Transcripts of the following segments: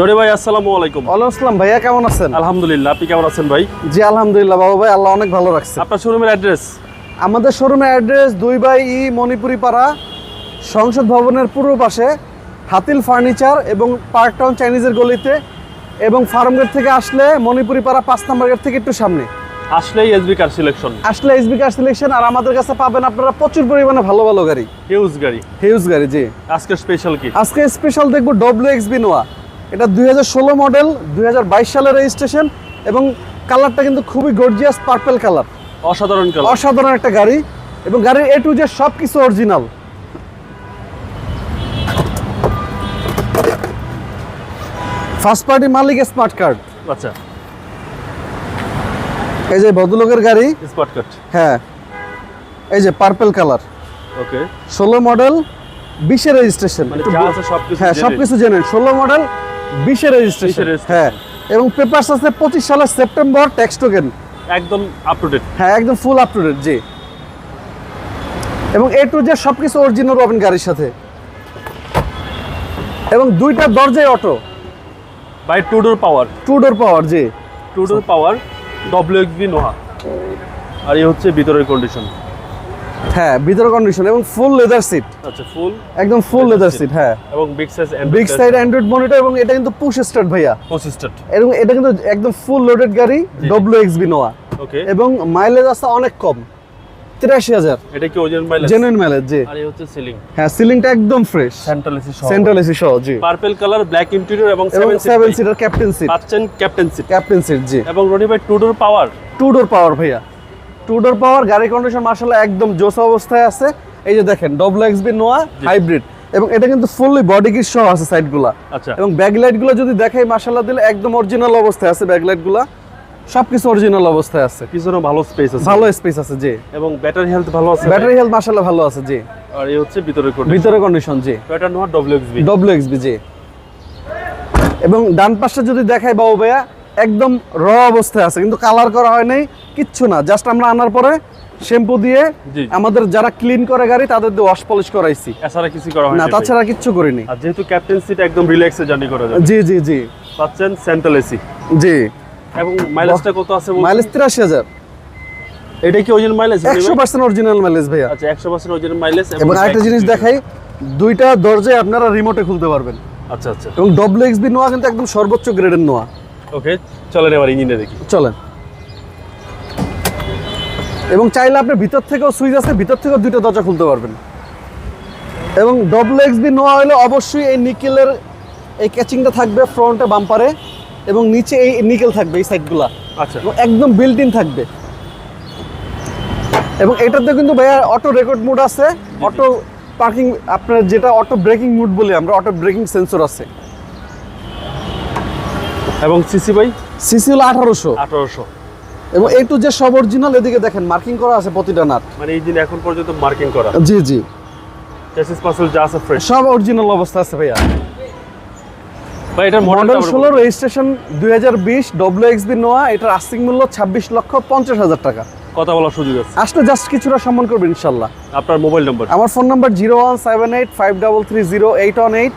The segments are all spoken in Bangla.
রনি ভাই আসসালামু আলাইকুম। আসসালাম ভাইয়া কেমন আছেন? আলহামদুলিল্লাহ আপনি কেমন আছেন ভাই? জি আলহামদুলিল্লাহ বাবা ভাই আল্লাহ অনেক ভালো রাখছে। আপনার শোরুমের অ্যাড্রেস? আমাদের শোরুমের অ্যাড্রেস দুই বাই ই মণিপুরি পাড়া সংসদ ভবনের পূর্ব পাশে হাতিল ফার্নিচার এবং পার্ক টাউন চাইনিজের গলিতে এবং ফার্মগেট থেকে আসলে মণিপুরি পাড়া পাঁচ নম্বর গেট থেকে একটু সামনে। আসলেই এসবি কার সিলেকশন আসলে এসবি কার সিলেকশন আর আমাদের কাছে পাবেন আপনারা প্রচুর পরিমাণে ভালো ভালো গাড়ি। হিউজ গাড়ি। হিউজ গাড়ি জি। আজকে স্পেশাল কি? আজকে স্পেশাল দেখব ডব্লিউ এক্স বি নোয়া এটা দুই হাজার ষোলো মডেল দুই হাজার বাইশ সালের রেজিস্ট্রেশন এবং কালারটা কিন্তু খুবই গর্জিয়াস পার্পেল কালার অসাধারণ কালার অসাধারণ একটা গাড়ি এবং গাড়ির এ টু যে সব কিছু অরিজিনাল ফার্স্ট পার্টি মালিক স্মার্ট কার্ড আচ্ছা। এই যে ভদ্রলোকের গাড়ি। স্পট কাট হ্যাঁ। এই যে পার্পেল কালার ওকে ষোলো মডেল বিশের রেজিস্ট্রেশন মানে হ্যাঁ। সবকিছু জেনে। ষোলো মডেল বিশের রেজিস্ট্রেশন হ্যাঁ এবং পেপারস আছে পঁচিশ সালের সেপ্টেম্বর ট্যাক্স টোকেন একদম আপ টু ডেট হ্যাঁ একদম ফুল আপ টু ডেট জি। এবং এ টু যে সব কিছু অরিজিনাল পাবেন গাড়ির সাথে। এবং দুইটা দরজায় auto by two door power two door power G. Two door power W B Noah আর এই হচ্ছে ভিতরের কন্ডিশন হ্যাঁ ভিতর কন্ডিশন এবং ফুল লেদার সিট আচ্ছা ফুল একদম ফুল লেদার সিট হ্যাঁ। এবং big size big side Android monitor এবং এটা কিন্তু পুশ স্টার্ট ভাইয়া। কনসিস্টেন্ট এবং এটা কিন্তু একদম ফুল লোডেড গাড়ি W X B Noah okay এবং মাইলেজ আছে অনেক কম তিরাশি হাজার। এটা কি ওজন মাইলেজ জেনুইন মাইলেজ জি। আর হচ্ছে সিলিং হ্যাঁ সিলিংটা একদম ফ্রেশ সেন্ট্রাল এসি সহ। সেন্ট্রাল এসি সহ জি। পার্পল কালার ব্ল্যাক ইন্টেরিয়র এবং এবং 7 সেভেন সিটার ক্যাপ্টেন সিট পাচ্ছেন ক্যাপ্টেন সিট ক্যাপ্টেন সিট জি। এবং রনি ভাই two door power two door power ভাইয়া। টু ডোর পাওয়ার গাড়ি কন্ডিশন মার্শাল্লাহ একদম জোস অবস্থায় আছে। এই যে দেখেন double X B Noah hybrid এবং এটা কিন্তু ফুললি বডি কিট সহ আছে সাইডগুলা আচ্ছা। এবং ব্যাকলাইটগুলো যদি দেখাই মার্শাল্লাহ দিলে একদম অরিজিনাল অবস্থায় আছে ব্যাকলাইটগুলা। সবকিছু অরিজিনাল অবস্থায় আছে। পিছনে ভালো স্পেস আছে। ভালো স্পেস আছে জি। এবং ব্যাটারি হেলথ ভালো আছে। ব্যাটারি হেলথ মার্শাল্লাহ ভালো আছে জি। আর এই হচ্ছে ভিতরের কন্ডিশন ভিতরে কন্ডিশন জি। Battery Noah W X B W X B জি। এবং ডান পাশে যদি দেখাই বাবু ভাইয়া একদম র অবস্থায় আছে কিন্তু কালার করা হয় নাই কিচ্ছু না। জাস্ট আমরা আনার পরে শ্যাম্পু দিয়ে আমাদের যারা ক্লিন করে গাড়ি তাদের দিয়ে ওয়াশ পলিশ করাইছি। এছাড়া কিছু করা হয় না তাছাড়া কিচ্ছু করিনি। আর যেহেতু ক্যাপ্টেন সিট একদম রিল্যাক্সে জার্নি করা যাবে। জি জি জি। পাচ্ছেন সেন্ট্রাল এসি জি। এবং মাইলেজটা কত আছে মাইলেজ তিরাশি হাজার। এটা কি ওজন মাইলেজ একশো পার্সেন্ট অরিজিনাল মাইলেজ ভাইয়া। আচ্ছা একশো পার্সেন্ট ওজন মাইলেজ এবং আরেকটা জিনিস দেখাই দুইটা দরজায় আপনারা রিমোটে খুলতে পারবেন। আচ্ছা আচ্ছা। এবং ডব্লিউ এক্স বি নোয়া কিন্তু একদম সর্বোচ্চ গ্রেডের নোয়া ওকে চলেন এবার ইঞ্জিনে দেখি। চলেন। এবং চাইলে আপনি ভিতর থেকেও সুইচ আছে ভিতর থেকেও দুইটা দরজা খুলতে পারবেন। এবং ডবল এক্স বি নোয়া হলে অবশ্যই এই নিকেলের এই ক্যাচিংটা থাকবে ফ্রন্টে বাম্পারে এবং নিচে এই নিকেল থাকবে এই সাইডগুলা আচ্ছা। একদম বিল্ট ইন থাকবে। এবং এটাতে কিন্তু ভাইয়া অটো রেকর্ড মোড আছে। অটো পার্কিং আপনার যেটা অটো ব্রেকিং মোড বলি আমরা অটো ব্রেকিং সেন্সর আছে। এবং সিসি বাই সিসি হলো আঠারোশো। আঠারোশো। এবং এই টু যে সব অরিজিনাল এদিকে দেখেন মার্কিং করা আছে প্রতিটা নাট। মানে এই দিন এখন পর্যন্ত মার্কিং করা। জি জি। চেসিস পাসল যা আছে ফ্রেশ সব অরিজিনাল অবস্থা আছে ভাইয়া। ভাই এটার মডেল মডেল ষোলো রেজিস্ট্রেশন দুই হাজার বিশ ডব্লিউ এক্স বি নোয়া এটার আস্তিক মূল্য ছাব্বিশ লক্ষ পঞ্চাশ হাজার টাকা। কথা বলার সুযোগ আছে। আসলে জাস্ট কিছুটা সম্মান করবেন ইনশাল্লাহ। আপনার মোবাইল নাম্বার আমার phone number zero one seven eight five double three zero eight one eight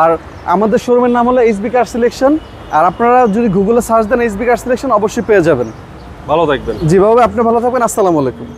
আর আমাদের শোরুমের নাম হলো এইচবি কার সিলেকশন আর আপনারা যদি গুগলে সার্চ দেন এইচবি কার সিলেকশন অবশ্যই পেয়ে যাবেন। ভালো থাকবেন। যেভাবে আপনি ভালো থাকবেন আসসালামু আলাইকুম।